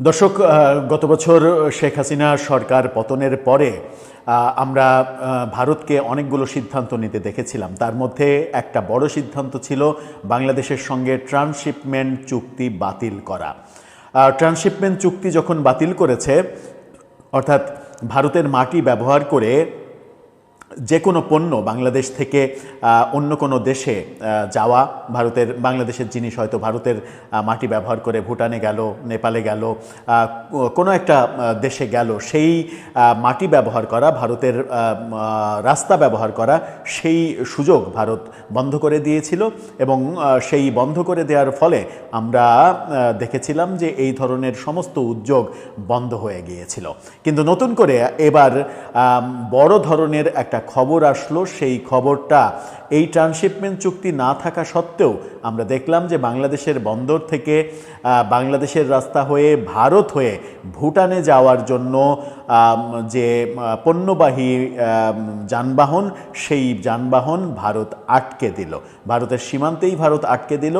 দর্শক গত বছর শেখ হাসিনা সরকার পতনের পরে আমরা ভারতকে অনেকগুলো সিদ্ধান্ত নিতে দেখেছিলাম। তার মধ্যে একটা বড় সিদ্ধান্ত ছিল বাংলাদেশের সঙ্গে ট্রান্সশিপমেন্ট চুক্তি বাতিল করা। ট্রান্সশিপমেন্ট চুক্তি যখন বাতিল করেছে, অর্থাৎ ভারতের মাটি ব্যবহার করে যে কোনো পণ্য বাংলাদেশ থেকে অন্য কোনো দেশে যাওয়া, ভারতের, বাংলাদেশের জিনিস হয়তো ভারতের মাটি ব্যবহার করে ভুটানে গেল, নেপালে গেল কোনো একটা দেশে গেল, সেই মাটি ব্যবহার করা, ভারতের রাস্তা ব্যবহার করা, সেই সুযোগ ভারত বন্ধ করে দিয়েছিল এবং সেই বন্ধ করে দেওয়ার ফলে আমরা দেখেছিলাম যে এই ধরনের সমস্ত উদ্যোগ বন্ধ হয়ে গিয়েছিল। কিন্তু নতুন করে এবার বড় ধরনের একটা খবর আসলো, সেই খবরটা, এই ট্রান্সশিপমেন্ট চুক্তি না থাকা সত্ত্বেও আমরা দেখলাম যে বাংলাদেশের বন্দর থেকে বাংলাদেশের রাস্তা হয়ে ভারত হয়ে ভুটানে যাওয়ার জন্য যে পণ্যবাহী যানবাহন, সেই যানবাহন ভারত আটকে দিল। ভারতের সীমান্তেই ভারত আটকে দিল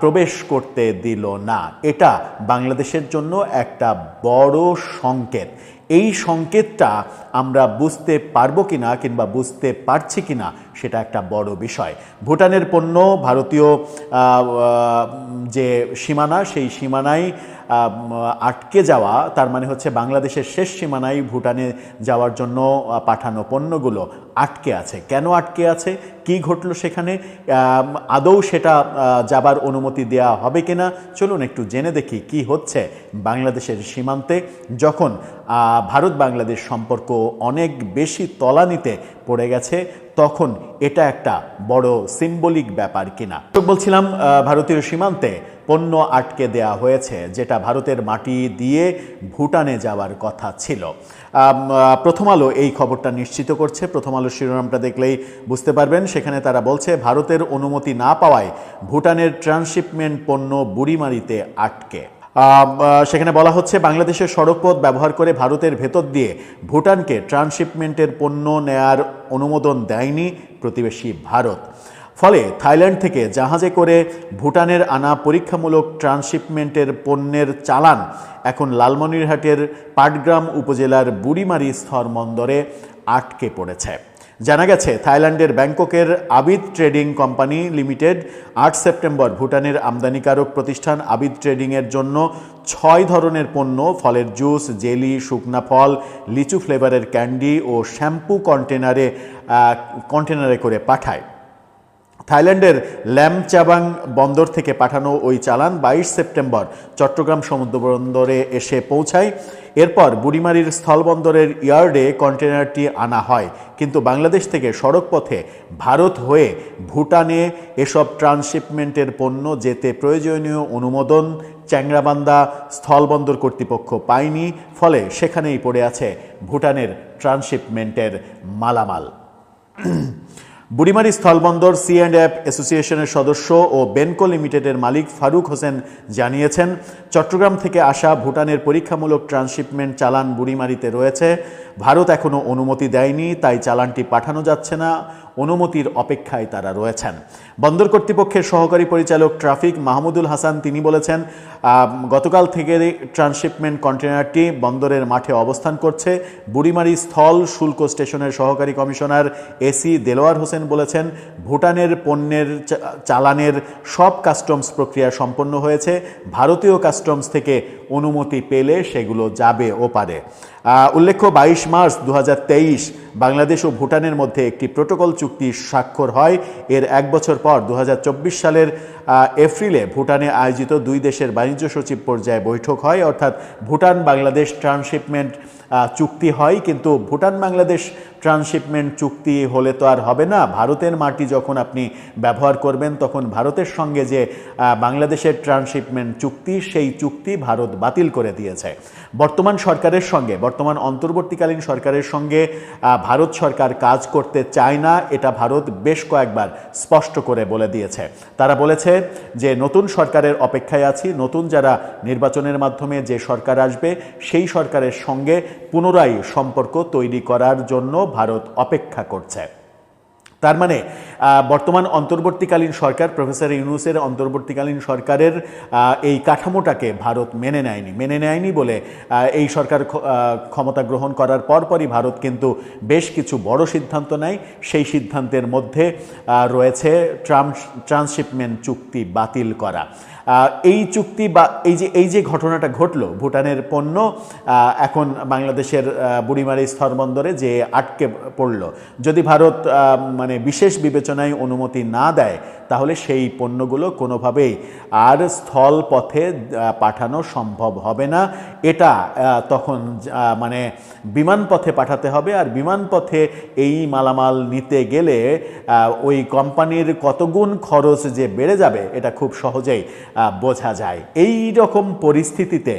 প্রবেশ করতে দিল না। এটা বাংলাদেশের জন্য একটা বড় সংকেত। এই সংকেতটা আমরা বুঝতে পারব কিনা কিংবা বুঝতে পারছি কি না সেটা একটা বড় বিষয়। ভুটানের পণ্য, ভারতীয় যে সীমানা, সেই সীমানায় আটকে যাওয়া, তার মানে হচ্ছে বাংলাদেশের শেষ সীমানায় ভুটানে যাওয়ার জন্য পাঠানো পণ্যগুলো আটকে আছে। কেন আটকে আছে? কি ঘটলো সেখানে? আদৌ সেটা যাবার অনুমতি দেওয়া হবে কিনা? চলুন একটু জেনে দেখি কি হচ্ছে বাংলাদেশের সীমান্তে যখন ভারত বাংলাদেশ সম্পর্ক অনেক বেশি তলানিতে পড়ে গেছে, তখন এটা একটা বড় সিম্বলিক ব্যাপার কিনা। তো বলছিলাম ভারতীয় সীমান্তে পণ্য আটকে দেয়া হয়েছে, যেটা ভারতের মাটি দিয়ে ভুটানে যাওয়ার কথা ছিল। প্রথম আলো এই খবরটা নিশ্চিত করছে। প্রথম আলো শিরোনামটা দেখলেই বুঝতে পারবেন। সেখানে তারা বলছে, ভারতের অনুমতি না পাওয়ায় ভুটানের ট্রান্সশিপমেন্ট পণ্য বুড়িমারিতে আটকে। সেখানে বলা হচ্ছে বাংলাদেশের সড়কপথ ব্যবহার করে ভারতের ভেতর দিয়ে ভুটানকে ট্রান্সশিপমেন্টের পণ্য নেয়ার অনুমোদন দেয়নি প্রতিবেশী ভারত। ফলে থাইল্যান্ড থেকে জাহাজে করে ভুটানের আনা পরীক্ষামূলক ট্রান্সশিপমেন্টের পণ্যের চালান এখন লালমনিরহাটের পাটগ্রাম উপজেলার বুড়িমারি স্থর স্থলবন্দরে আটকে পড়েছে। জানা গেছে, থাইল্যান্ডের ব্যাংককের আবিদ ট্রেডিং কোম্পানি লিমিটেড আট সেপ্টেম্বর ভুটানের আমদানিকারক প্রতিষ্ঠান আবিদ ট্রেডিংয়ের জন্য ছয় ধরনের পণ্য, ফলের জুস, জেলি, শুকনা ফল, লিচু ফ্লেভারের ক্যান্ডি ও শ্যাম্পু কন্টেনারে কন্টেনারে করে পাঠায়। থাইল্যান্ডের ল্যামচাবাং বন্দর থেকে পাঠানো ওই চালান বাইশ সেপ্টেম্বর চট্টগ্রাম সমুদ্র বন্দরে এসে পৌঁছায়। এরপর বুড়িমারির স্থলবন্দরের ইয়ার্ডে কন্টেনারটি আনা হয়। কিন্তু বাংলাদেশ থেকে সড়কপথে ভারত হয়ে ভুটানে এসব ট্রান্সশিপমেন্টের পণ্য যেতে প্রয়োজনীয় অনুমোদন চ্যাংরাবান্দা স্থলবন্দর কর্তৃপক্ষ পায়নি। ফলে সেখানেই পড়ে আছে ভুটানের ট্রান্সশিপমেন্টের মালামাল। বুড়িমারি স্থলবন্দর সি অ্যান্ড অ্যাপ অ্যাসোসিয়েশনের সদস্য ও বেনকো লিমিটেডের মালিক ফারুক হোসেন জানিয়েছেন, চট্টগ্রাম থেকে আসা ভুটানের পরীক্ষামূলক ট্রান্সশিপমেন্ট চালান বুড়িমারিতে রয়েছে। ভারত এখনও অনুমতি দেয়নি, তাই চালানটি পাঠানো যাচ্ছে না। অনুমতির অপেক্ষায় তারা রয়েছেন। বন্দর কর্তৃপক্ষের সহকারী পরিচালক ট্রাফিক মাহমুদুল হাসান তিনি বলেছেন গতকাল থেকে ট্রান্সশিপমেন্ট কন্টেনারটি বন্দরের মাঠে অবস্থান করছে। বুড়িমারি স্থল শুল্ক স্টেশনের সহকারী কমিশনার এসি দেলোয়ার হোসেন বলেছেন, ভুটানের পণ্যের চালানের সব কাস্টমস প্রক্রিয়া সম্পন্ন হয়েছে। ভারতীয় কাস্টমস থেকে অনুমতি পেলে সেগুলো যাবে ও পারে। উল্লেখ্য বাইশ মার্চ দু হাজার তেইশ বাংলাদেশ ও ভুটানের মধ্যে একটি প্রোটোকল চুক্তি স্বাক্ষর হয়। এর এক বছর পর দু হাজার চব্বিশ সালের এপ্রিলে ভুটানে আয়োজিত দুই দেশের বাণিজ্য সচিব পর্যায়ে বৈঠক হয়। অর্থাৎ ভুটান বাংলাদেশ ট্রান্সশিপমেন্ট চুক্তি হয়, কিন্তু ভুটান বাংলাদেশ ট্রান্সশিপমেন্ট চুক্তি হলে তো আর হবে না। ভারতের মাটি যখন আপনি ব্যবহার করবেন, তখন ভারতের সঙ্গে যে বাংলাদেশের ট্রান্সশিপমেন্ট চুক্তি, সেই চুক্তি ভারত বাতিল করে দিয়েছে। বর্তমান সরকারের সঙ্গে বর্তমান অন্তর্বর্তীকালীন সরকারের সঙ্গে ভারত সরকার কাজ করতে চায় না, এটা ভারত বেশ কয়েকবার স্পষ্ট করে বলে দিয়েছে। তারা বলেছে যে, নতুন সরকারের অপেক্ষায় আছি, নতুন যারা নির্বাচনের মাধ্যমে যে সরকার আসবে, সেই সরকারের সঙ্গে পুনরায় সম্পর্ক তৈরি করার জন্য ভারত অপেক্ষা করছে। তার মানে বর্তমান অন্তর্বর্তীকালীন সরকার, প্রফেসর ইউনুসের অন্তর্বর্তীকালীন সরকারের এই কাঠামোটাকে ভারত মেনে নেয়নি। মেনে নেয়নি বলে এই সরকার ক্ষমতা গ্রহণ করার পরপরই ভারত কিন্তু বেশ কিছু বড় সিদ্ধান্ত নেয়। সেই সিদ্ধান্তের মধ্যে রয়েছে ট্রান্স ট্রান্সশিপমেন্ট চুক্তি বাতিল করা। এই চুক্তি বা এই যে এই যে ঘটনাটা ঘটলো, ভুটানের পণ্য এখন বাংলাদেশের বুড়িমারি স্থলবন্দরে যে আটকে পড়ল। যদি ভারত মানে বিশেষ বিবেচনায় অনুমতি না দেয়, তাহলে সেই পণ্যগুলো কোনোভাবেই আর স্থল পথে পাঠানো সম্ভব হবে না। এটা তখন মানে বিমান পথে পাঠাতে হবে। আর বিমান পথে এই মালামাল নিতে গেলে ওই কোম্পানির কতগুণ খরচ যে বেড়ে যাবে, এটা খুব সহজেই বোঝা যায়। এই রকম পরিস্থিতিতে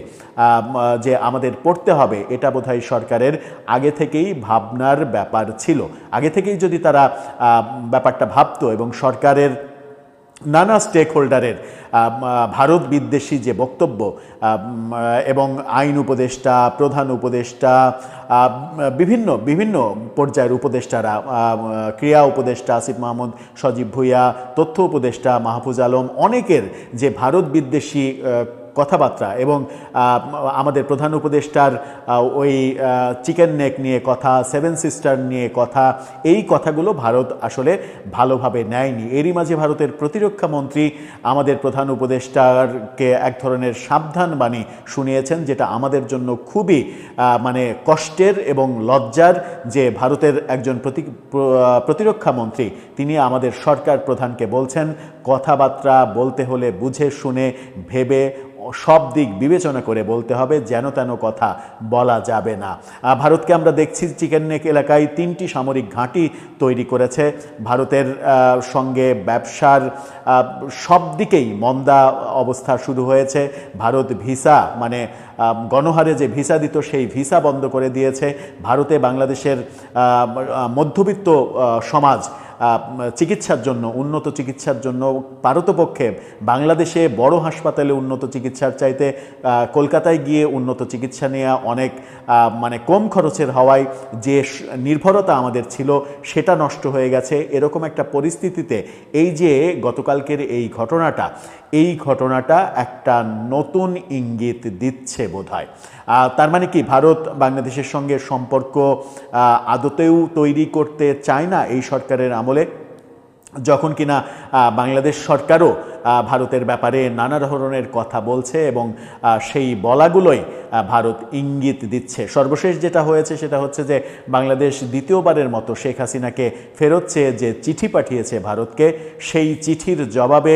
যে আমাদের পড়তে হবে, এটা বোধহয় সরকারের আগে থেকেই ভাবনার ব্যাপার ছিল। আগে থেকেই যদি তারা ব্যাপারটা ভাবতো এবং সরকারের নানা স্টেক হোল্ডারের ভারত বিদ্বেষী যে বক্তব্য এবং আইন উপদেষ্টা, প্রধান উপদেষ্টা বিভিন্ন বিভিন্ন পর্যায়ের উপদেষ্টারা ক্রিয়া উপদেষ্টা আসিফ মাহমুদ, সজীব ভুইয়া, তথ্য উপদেষ্টা মাহফুজ আলম, অনেকের যে ভারত বিদ্বেষী কথাবার্তা এবং আমাদের প্রধান উপদেষ্টার ওই চিকেন নেক নিয়ে কথা, সেভেন সিস্টার নিয়ে কথা, এই কথাগুলো ভারত আসলে ভালোভাবে নেয়নি। এরই মাঝে ভারতের প্রতিরক্ষা মন্ত্রী আমাদের প্রধান উপদেষ্টারকে এক ধরনের সাবধান বাণী শুনিয়েছেন, যেটা আমাদের জন্য খুবই মানে কষ্টের এবং লজ্জার যে ভারতের একজন প্রতি প্র- প্রতিরক্ষা মন্ত্রী, তিনি আমাদের সরকার প্রধানকে বলছেন কথাবার্তা বলতে হলে বুঝে শুনে, ভেবে সব দিক বিবেচনা করে বলতে হবে, যেন তেন কথা বলা যাবে না। ভারতকে আমরা দেখছি চিকেন নেক এলাকায় তিনটি সামরিক ঘাঁটি তৈরি করেছে। ভারতের সঙ্গে ব্যবসার সব দিকেই মন্দা অবস্থা শুরু হয়েছে। ভারত ভিসা মানে গণহারে যে ভিসা দিত, সেই ভিসা বন্ধ করে দিয়েছে। ভারতে বাংলাদেশের মধ্যবিত্ত সমাজ চিকিৎসার জন্য, উন্নত চিকিৎসার জন্য পারতপক্ষে বাংলাদেশে বড় হাসপাতালে উন্নত চিকিৎসার চাইতে কলকাতায় গিয়ে উন্নত চিকিৎসা নেওয়া অনেক মানে কম খরচের হওয়ায় যে নির্ভরতা আমাদের ছিল সেটা নষ্ট হয়ে গেছে। এরকম একটা পরিস্থিতিতে এই যে গতকালকের এই ঘটনাটা এই ঘটনাটা একটা নতুন ইঙ্গিত দিচ্ছে বোধহয়। তার মানে কি, ভারত বাংলাদেশের সঙ্গে সম্পর্ক আদতেও তৈরি করতে চায় না এই সরকারের আমলে যখন কিনা বাংলাদেশ সরকারও ভারতের ব্যাপারে নানা ধরনের কথা বলছে এবং সেই বলাগুলোই ভারত ইঙ্গিত দিচ্ছে। সর্বশেষ যেটা হয়েছে সেটা হচ্ছে যে বাংলাদেশ দ্বিতীয়বারের মতো শেখ হাসিনাকে ফেরত চেয়ে যে চিঠি পাঠিয়েছে ভারতকে, সেই চিঠির জবাবে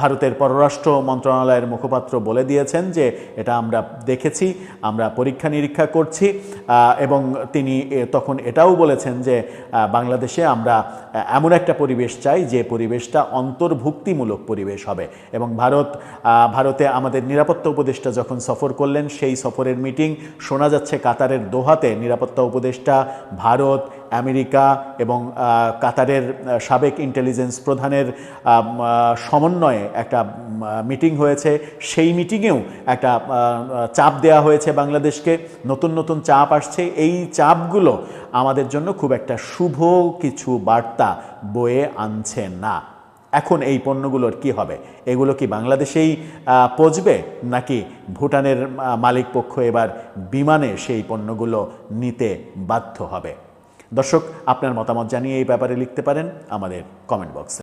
ভারতের পররাষ্ট্র মন্ত্রণালয়ের মুখপাত্র বলে দিয়েছেন যে এটা আমরা দেখেছি, আমরা পরীক্ষা নিরীক্ষা করছি এবং তিনি তখন এটাও বলেছেন যে বাংলাদেশে আমরা এমন একটা পরিবেশ চাই যে পরিবেশটা অন্তর্ভুক্তিমূলক পরিবেশ হবে। এবং ভারত ভারতে আমাদের নিরাপত্তা উপদেষ্টা যখন সফর করলেন, সেই সফরের মিটিং শোনা যাচ্ছে কাতারের দোহাতে। নিরাপত্তা উপদেষ্টা ভারত, আমেরিকা এবং কাতারের সাবেক ইন্টেলিজেন্স প্রধানের সমন্বয়ে একটা মিটিং হয়েছে। সেই মিটিংয়েও একটা চাপ দেওয়া হয়েছে বাংলাদেশকে। নতুন নতুন চাপ আসছে। এই চাপগুলো আমাদের জন্য খুব একটা শুভ কিছু বার্তা বয়ে আনছে না। এখন এই পণ্যগুলোর কি হবে? এগুলো কি বাংলাদেশেই পচবে? নাকি ভুটানের মালিক পক্ষ এবার বিমানে সেই পণ্যগুলো নিতে বাধ্য হবে? দর্শক, আপনার মতামত জানিয়ে এই ব্যাপারে লিখতে পারেন আমাদের কমেন্ট বক্সে